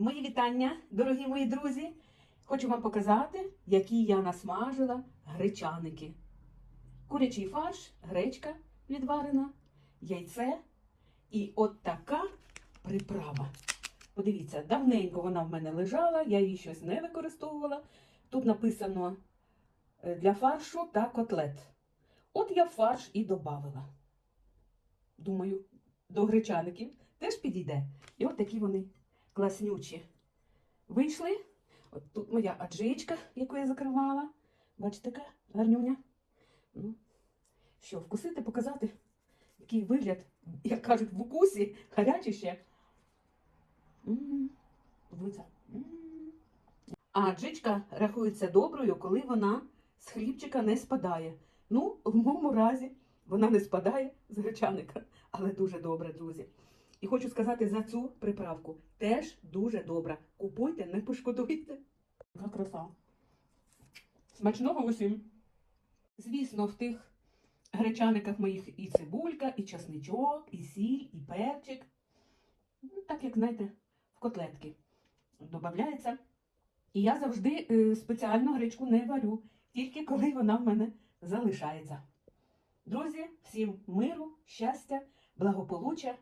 Мої вітання, дорогі мої друзі. Хочу вам показати, які я насмажила гречаники. Курячий фарш, гречка відварена, яйце і от така приправа. Подивіться, давненько вона в мене лежала, я її щось не використовувала. Тут написано е, для фаршу та котлет. От я фарш і додавила. Думаю, до гречаників теж підійде. І от такі вони класнючі. Вийшли. От тут моя аджичка, яку я закривала. Бачите, така гарнюня. Ну, що, вкусити, показати, який вигляд, як кажуть, в укусі, гарячий ще. А аджичка рахується доброю, коли вона з хлібчика не спадає. Ну, в моєму разі вона не спадає з гречаника, але дуже добре, друзі. І хочу сказати за цю приправку. Теж дуже добра. Купуйте, не пошкодуйте. Яка краса. Смачного усім. Звісно, в тих гречаниках моїх і цибулька, і часничок, і сіль, і перчик. Ну, Так як, знаєте, в котлетки додається. І я завжди е, спеціально гречку не варю, тільки коли вона в мене залишається. Друзі, всім миру, щастя, благополуччя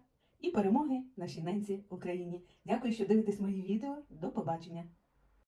і перемоги нашій ненці Україні. Дякую, що дивитесь мої відео. До побачення!